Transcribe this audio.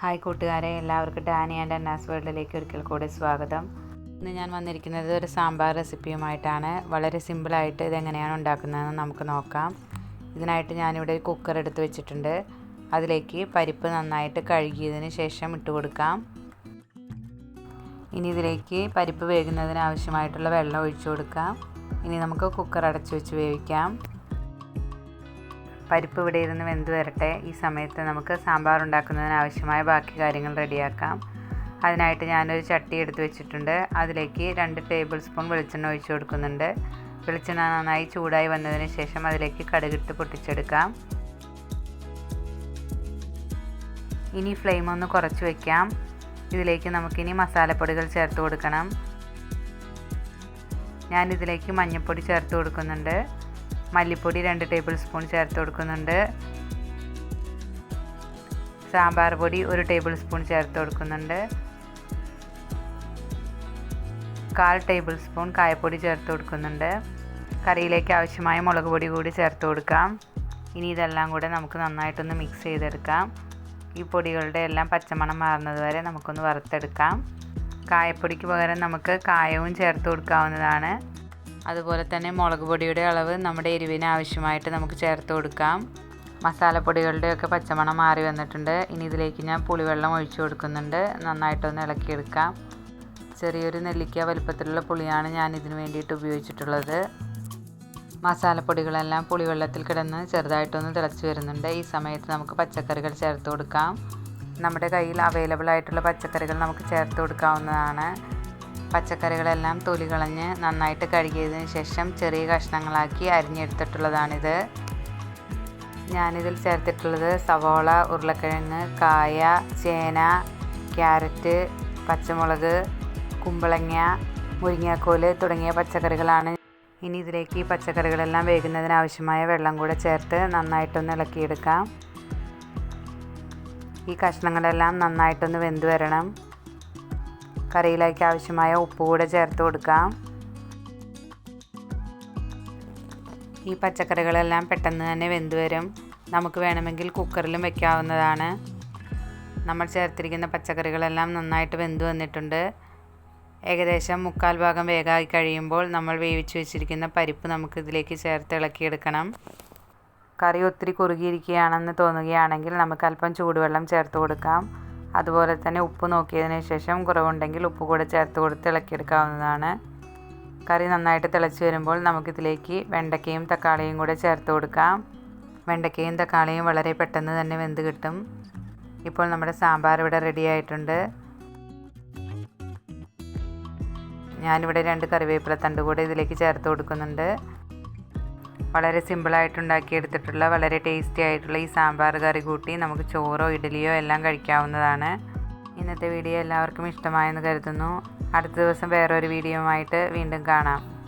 Hi കൂട്ടുകാരെ എല്ലാവർക്കും Dani and അന്നാസ് വേൾഡിലേക്ക് ഒരിക്കൽ കൂടി സ്വാഗതം. ഇന്ന് ഞാൻ വന്നിരിക്കുന്നത് ഒരു സാമ്പാർ റെസിപ്പിയുമായിട്ടാണ്. വളരെ സിമ്പിളായിട്ട് ഇതെങ്ങനെയാണ് ഉണ്ടാക്കുന്നതെന്ന് നമുക്ക് നോക്കാം. ഇതിനായിട്ട് ഞാനിവിടെ ഒരു കുക്കർ എടുത്ത് വെച്ചിട്ടുണ്ട്. അതിലേക്ക് പരിപ്പ് നന്നായിട്ട് കഴുകിയതിന് ശേഷം ഇട്ട് കൊടുക്കാം. ഇനി ഇതിലേക്ക് പരിപ്പ് വേകുന്നതിന് ആവശ്യമായിട്ടുള്ള വെള്ളം ഒഴിച്ചു കൊടുക്കാം. ഇനി നമുക്ക് കുക്കർ അടച്ചു വെച്ച് വേവിക്കാം. പരിപ്പ് ഇവിടെ ഇരുന്ന് വെന്ത് വരട്ടെ. ഈ സമയത്ത് നമുക്ക് സാമ്പാർ ഉണ്ടാക്കുന്നതിന് ആവശ്യമായ ബാക്കി കാര്യങ്ങൾ റെഡിയാക്കാം. അതിനായിട്ട് ഞാനൊരു ചട്ടി എടുത്ത് വെച്ചിട്ടുണ്ട്. അതിലേക്ക് രണ്ട് ടേബിൾ സ്പൂൺ വെളിച്ചെണ്ണ ഒഴിച്ച് കൊടുക്കുന്നുണ്ട്. വെളിച്ചെണ്ണ നന്നായി ചൂടായി വന്നതിന് ശേഷം അതിലേക്ക് കടുകിട്ട് പൊട്ടിച്ചെടുക്കാം. ഇനി ഫ്ലെയിം ഒന്ന് കുറച്ച് വയ്ക്കാം ഇതിലേക്ക് നമുക്കിനി മസാലപ്പൊടികൾ ചേർത്ത് കൊടുക്കണം. ഞാനിതിലേക്ക് മഞ്ഞൾപ്പൊടി ചേർത്ത് കൊടുക്കുന്നുണ്ട്. മല്ലിപ്പൊടി രണ്ട് ടേബിൾ സ്പൂൺ ചേർത്ത് കൊടുക്കുന്നുണ്ട്. സാമ്പാർ പൊടി ഒരു ടേബിൾ സ്പൂൺ ചേർത്ത് കൊടുക്കുന്നുണ്ട്. കാൽ ടേബിൾ സ്പൂൺ കായപ്പൊടി ചേർത്ത് കൊടുക്കുന്നുണ്ട്. കറിയിലേക്ക് ആവശ്യമായ മുളക് പൊടി കൂടി ചേർത്ത് കൊടുക്കാം. ഇനി ഇതെല്ലാം കൂടെ നമുക്ക് നന്നായിട്ടൊന്ന് മിക്സ് ചെയ്തെടുക്കാം. ഈ പൊടികളുടെ എല്ലാം പച്ചമണം മാറുന്നത് വരെ നമുക്കൊന്ന് വറുത്തെടുക്കാം. കായപ്പൊടിക്ക് പകരം നമുക്ക് കായവും ചേർത്ത് കൊടുക്കാവുന്നതാണ്. അതുപോലെ തന്നെ മുളക് പൊടിയുടെ അളവ് നമ്മുടെ എരിവിന് ആവശ്യമായിട്ട് നമുക്ക് ചേർത്ത് കൊടുക്കാം. മസാലപ്പൊടികളുടെയൊക്കെ പച്ചമണം മാറി വന്നിട്ടുണ്ട്. ഇനി ഇതിലേക്ക് ഞാൻ പുളിവെള്ളം ഒഴിച്ചു കൊടുക്കുന്നുണ്ട്. നന്നായിട്ടൊന്ന് ഇളക്കിയെടുക്കാം. ചെറിയൊരു നെല്ലിക്ക വലുപ്പത്തിലുള്ള പുളിയാണ് ഞാൻ ഇതിന് വേണ്ടിയിട്ട് ഉപയോഗിച്ചിട്ടുള്ളത്. മസാലപ്പൊടികളെല്ലാം പുളിവെള്ളത്തിൽ കിടന്ന് ചെറുതായിട്ടൊന്ന് തിളച്ച് വരുന്നുണ്ട്. ഈ സമയത്ത് നമുക്ക് പച്ചക്കറികൾ ചേർത്ത് കൊടുക്കാം. നമ്മുടെ കയ്യിൽ അവൈലബിൾ ആയിട്ടുള്ള പച്ചക്കറികൾ നമുക്ക് ചേർത്ത് കൊടുക്കാവുന്നതാണ്. പച്ചക്കറികളെല്ലാം തൊലി കളഞ്ഞ് നന്നായിട്ട് കഴുകിയതിന് ശേഷം ചെറിയ കഷ്ണങ്ങളാക്കി അരിഞ്ഞെടുത്തിട്ടുള്ളതാണിത്. ഞാനിതിൽ ചേർത്തിട്ടുള്ളത് സവോള ഉരുളക്കിഴങ്ങ് കായ ചേന ക്യാരറ്റ് പച്ചമുളക് കുമ്പളങ്ങ മുരിങ്ങാക്കോൽ തുടങ്ങിയ പച്ചക്കറികളാണ്. ഇനി ഇതിലേക്ക് ഈ പച്ചക്കറികളെല്ലാം വേകുന്നതിന് ആവശ്യമായ വെള്ളം കൂടെ ചേർത്ത് നന്നായിട്ടൊന്ന് ഇളക്കിയെടുക്കാം. ഈ കഷ്ണങ്ങളെല്ലാം നന്നായിട്ടൊന്ന് വെന്ത് വരണം. കറിയിലേക്ക് ആവശ്യമായ ഉപ്പ് കൂടെ ചേർത്ത് കൊടുക്കാം. ഈ പച്ചക്കറികളെല്ലാം പെട്ടെന്ന് തന്നെ വെന്ത് വരും. നമുക്ക് വേണമെങ്കിൽ കുക്കറിലും വെക്കാവുന്നതാണ്. നമ്മൾ ചേർത്തിരിക്കുന്ന പച്ചക്കറികളെല്ലാം നന്നായിട്ട് വെന്ത് വന്നിട്ടുണ്ട്. ഏകദേശം മുക്കാൽ ഭാഗം വേഗമായി കഴിയുമ്പോൾ നമ്മൾ വേവിച്ച് വെച്ചിരിക്കുന്ന പരിപ്പ് നമുക്ക് ഇതിലേക്ക് ചേർത്ത് ഇളക്കിയെടുക്കണം. കറി ഒത്തിരി കുറുകിയിരിക്കുകയാണെന്ന് തോന്നുകയാണെങ്കിൽ നമുക്ക് അല്പം ചൂടുവെള്ളം ചേർത്ത് കൊടുക്കാം. അതുപോലെ തന്നെ ഉപ്പ് നോക്കിയതിന് ശേഷം കുറവുണ്ടെങ്കിൽ ഉപ്പ് കൂടെ ചേർത്ത് കൊടുത്ത് ഇളക്കിയെടുക്കാവുന്നതാണ്. കറി നന്നായിട്ട് തിളച്ച് വരുമ്പോൾ നമുക്കിതിലേക്ക് വെണ്ടയ്ക്കയും തക്കാളിയും കൂടെ ചേർത്ത് കൊടുക്കാം. വെണ്ടയ്ക്കയും തക്കാളിയും വളരെ പെട്ടെന്ന് തന്നെ വെന്ത് കിട്ടും. ഇപ്പോൾ നമ്മുടെ സാമ്പാർ ഇവിടെ റെഡി ആയിട്ടുണ്ട്. ഞാനിവിടെ രണ്ട് കറിവേപ്പില തണ്ട് കൂടെ ഇതിലേക്ക് ചേർത്ത് കൊടുക്കുന്നുണ്ട്. വളരെ സിമ്പിളായിട്ട് ഉണ്ടാക്കിയെടുത്തിട്ടുള്ള വളരെ ടേസ്റ്റി ആയിട്ടുള്ള ഈ സാമ്പാർ കറി കൂട്ടി നമുക്ക് ചോറോ ഇഡലിയോ എല്ലാം കഴിക്കാവുന്നതാണ്. ഇന്നത്തെ വീഡിയോ എല്ലാവർക്കും ഇഷ്ടമായെന്ന് കരുതുന്നു. അടുത്ത ദിവസം വേറൊരു ആയിട്ട് വീണ്ടും കാണാം.